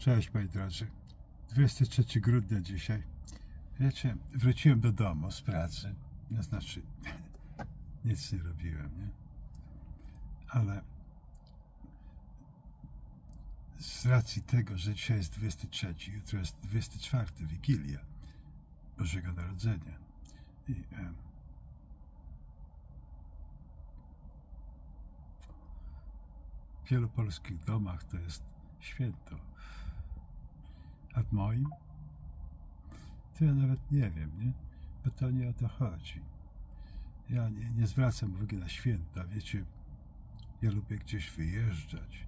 Cześć moi drodzy. 23 grudnia dzisiaj. Wiecie, wróciłem do domu z pracy. To znaczy, nic nie robiłem, nie? Ale z racji tego, że dzisiaj jest 23, jutro jest 24, Wigilia Bożego Narodzenia. I, em, w wielu polskich domach to jest święto. A w moim? To ja nawet nie wiem, nie? Bo to nie o to chodzi. Ja nie, nie zwracam uwagi na święta, wiecie. Ja lubię gdzieś wyjeżdżać,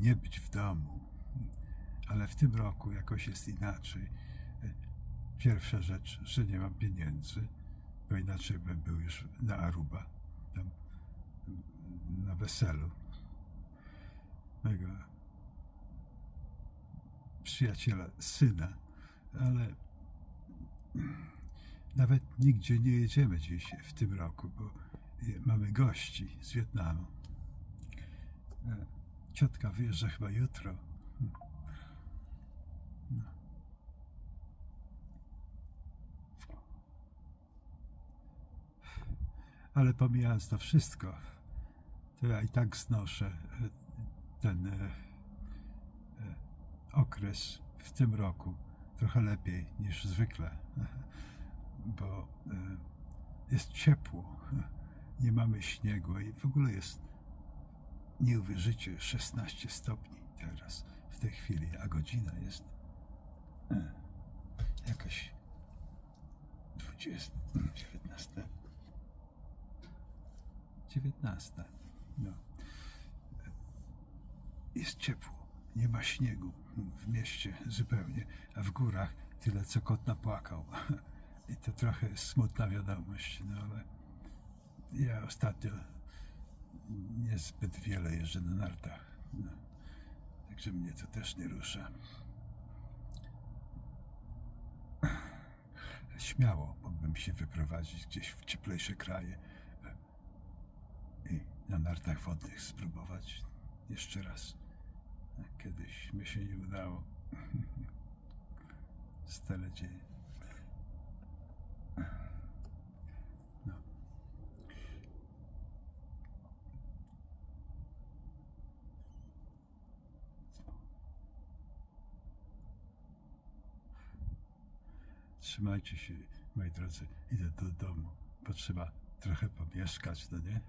nie być w domu. Ale w tym roku jakoś jest inaczej. Pierwsza rzecz, że nie mam pieniędzy, bo inaczej bym był już na Aruba, tam na weselu mego przyjaciela, syna, ale nawet nigdzie nie jedziemy dziś w tym roku, bo mamy gości z Wietnamu. E, Ciotka wyjeżdża chyba jutro. Ale pomijając to wszystko, to ja i tak znoszę ten e, okres w tym roku trochę lepiej niż zwykle, bo e, jest ciepło, nie mamy śniegu i w ogóle jest, nie uwierzycie, 16 stopni teraz w tej chwili, a godzina jest e, jakaś 20, 19. 19. No. Jest ciepło, nie ma śniegu w mieście zupełnie, a w górach tyle, co kot napłakał. I to trochę smutna wiadomość, no ale ja ostatnio niezbyt wiele jeżdżę na nartach. No. Także mnie to też nie rusza. Śmiało mógłbym się wyprowadzić gdzieś w cieplejsze kraje i na nartach wodnych spróbować jeszcze raz. Kiedyś mi się nie udało. Stale dzieje. No. Trzymajcie się, moi drodzy. Idę do domu. Potrzeba trochę pomieszkać, no nie?